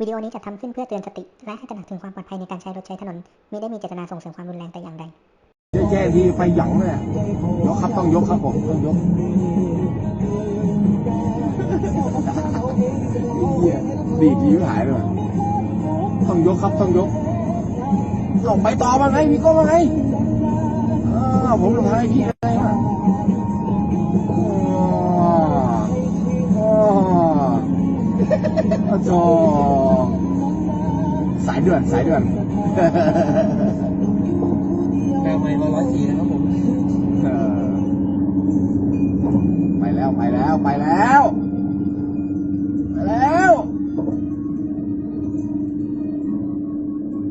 วิดีโอนี้จัดทำขึ้นเพื่อเตือนสติ และให้ตระหนักถึงความปลอดภัยในการใช้รถใช้ถนนไมิได้มีเจตนาส่งเสริมความรุนแรงแต่อย่างใดแย่ๆทีไฟหยองเลยยกครับต้องยกครับผมต้องยกเฮียดีดทีหายเลยต้องยกครับต้องยกลงไปต่อมาไงมีก็มาไงอ้าวผมลงทางไอ้พี่ โอ้โธ่สายเดือนสายเดือนแมวไม่ร้อยสี่นะครับผมเออไปแล้วไปแล้วไปแล้ว ไปแล้ว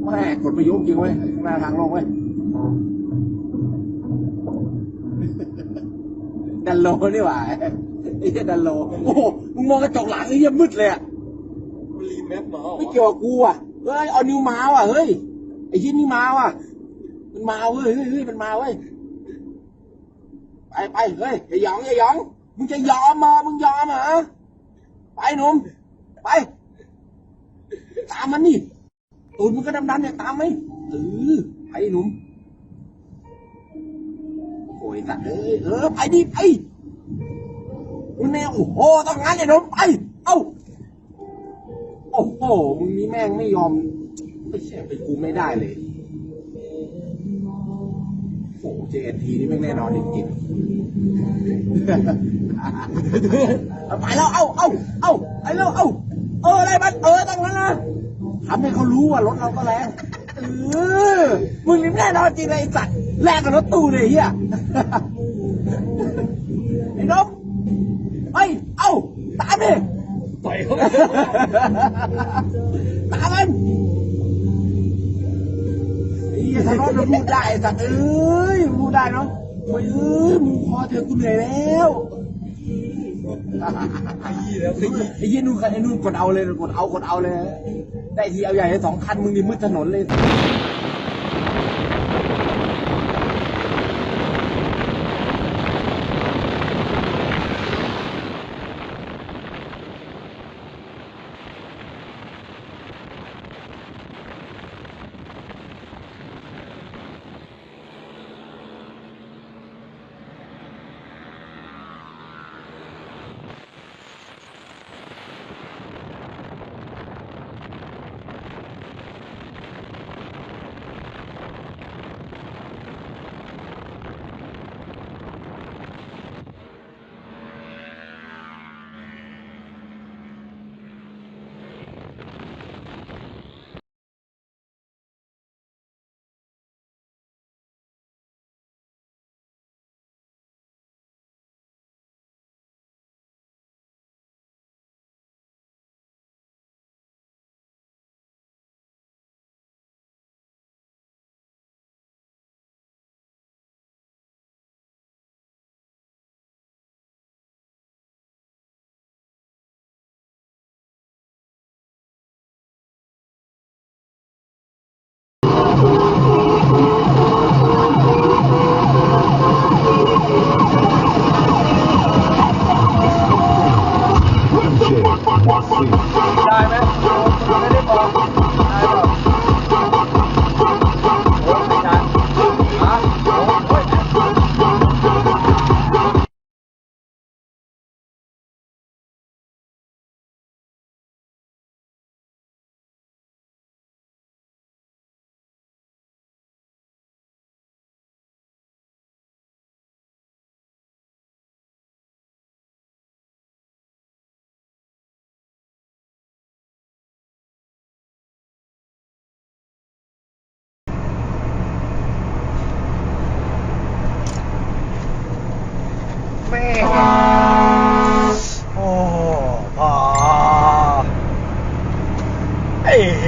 แม่กดประยุกต์จริงเว้ยหน้าทางลงเว้ยดันโลนี่หว่าไอ้เหี้ยดันโล โอ้โหมึงมองกระจกหลังไอ้เหี้ยมืดเลยอะมันรี แมปมาไม่เกี่ยวกับกูอะเฮ้ยเอานิ้วมาว่ะเฮ้ยไอ้เหี้ยนี่มาว่ะมันมาเว้ยเฮ้ยเฮ้ยมันมาเว้ยไปไปเฮ้ยอย่าหยองอย่าหยองมึงจะยอมมามึงยอมเหรอไปหนุ่มไป ตามมันนี่ตูดมึงก็ดำๆเนี่ยตามไหมเออไปหนุ่มโอ้ยสัตว์เอ้ยเออไปดิไปมึงแนวโอ้โหต้องงั้นไอ้หนุ่มไปเอ้า โอ้โหมึงนี่แม่งไม่ยอมไม่ใช่เป็นกูไม่ได้เลยโอ้โห JNT นี่แม่งแน่นอนจริงๆไปแล้ว เอ้าเอ้าเอ้าไปแล้วเอ้าเอออะไรมันเออตั้งนั้นนะทำให้เขารู้ว่ารถเราก็แรงเออมึงนี่แน่นอนจริงเลยไอ้สัตว์แรงกับรถตู้เลยเฮียไอ้นกไปเอ้าตามดิ ตามันไอ้เหี้ยทะเลาะมันพูดได้สัตว์เอ้ยพูดได้เนาะโอ้ยเอ้ยมึงพอเถอะกูเหนื่อยแล้วขี้แล้วไอ้ไอ้เหี้ยนู่นไอ้นู่นกดเอาเลยกดเอากดเอาเลย ได้ทีเอาใหญ่สองคันมึงนี่มืดถนนเลย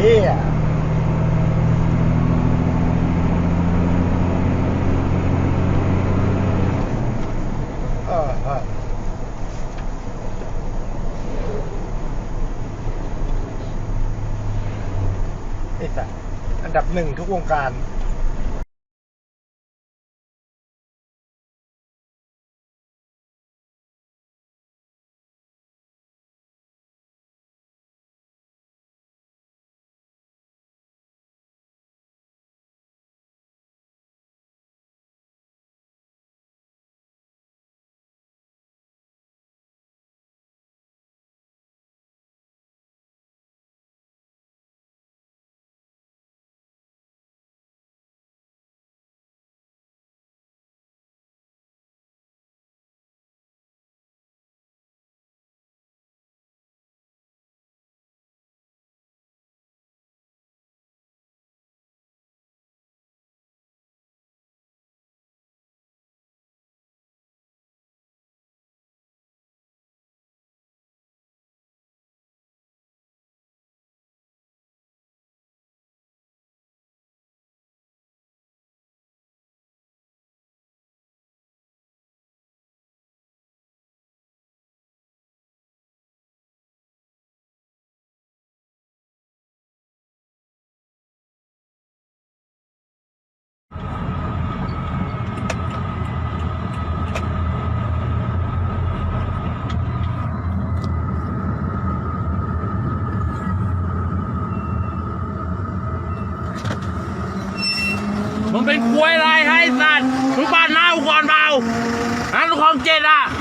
ฮียเออเออไอ้สัสอันดับหนึ่งทุกวงการ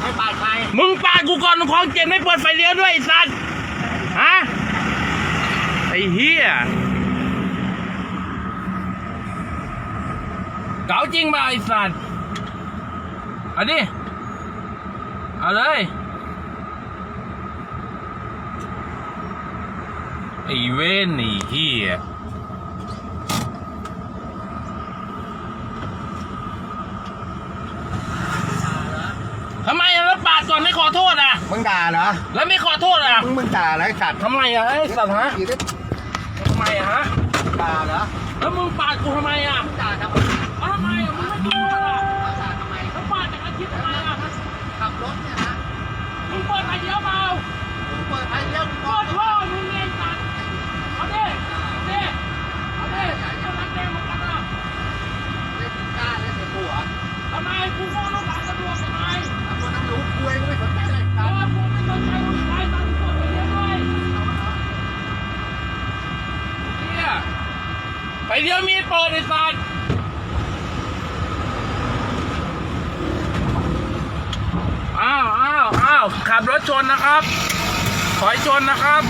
ไม่ปาดใครมึงปาดกูก่อนลูกของเจ็ดไม่เปิดไฟเลี้ยวด้วยไอ้สัตว์ฮะไอ้เหี้ยเก๋าจริงป่ะไอ้สัตว์เอาดิเอาเลยไอ้เว้นไอ้เหี้ย ทำไมอะแล้วปาดก่อนไม่ขอโทษอะ มึงด่าเหรอ แล้วไม่ขอโทษอะมึงมึงด่าอะไรสัตว์ทำไมอะไอ้สัตว์ฮะอีกนิดทำไมอะฮะด่าเหรอ แล้วมึงปาดกูทำไมอะด่าทำไมเอาทำไมอะมึงไม่ขอโทษอะด่าทำไมแล้วปาดจากอาทิตย์ทำไมอะขับรถเนี่ยนะมึงเปิดไฟเลี้ยวเปล่ามึงเปิดไฟเลี้ยวมึงโทบอกษพ่อมึงไงสัตว์เอาดิเอาดิเอาดิเอานักเตะมากันอะเล่นกล้าเล่นในกูเหรอทำไมกูฟ้องลูกหลานตำรวจทำไมทำคนน้ำรู้กูเองก็ไม่สนใจเลยเอสัตว์อกู ไปเดียไฟเลี้ยวมีดเปิดไอ้สัตว์อ้าวอ้าวอ้าวขับรถชนนะครับ ถอยชนนะครับ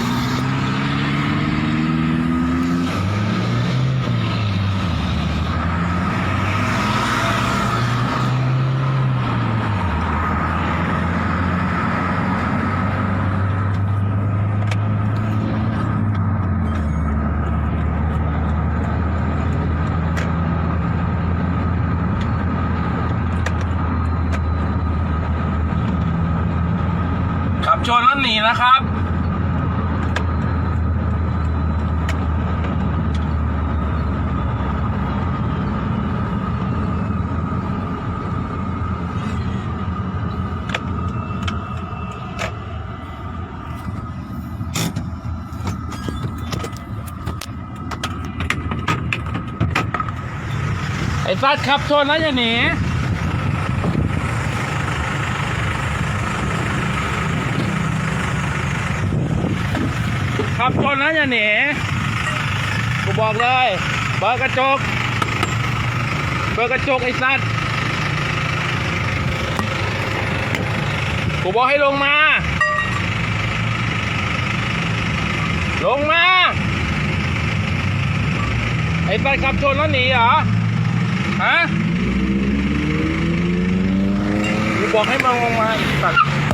ชนแล้วหนีนะครับไอ้สัตว์ขับชนแล้วอย่าหนี ขับชนแล้วอย่าหนีกูบอกเลยเปิดกระจกเปิดกระจกไอ้สัตว์กูบอกให้ลงมา ลงมา ไอ้สัตว์ขับชนแล้วหนีเหรอ ฮะกูบอกให้มึงลงมาไอ้สัตว์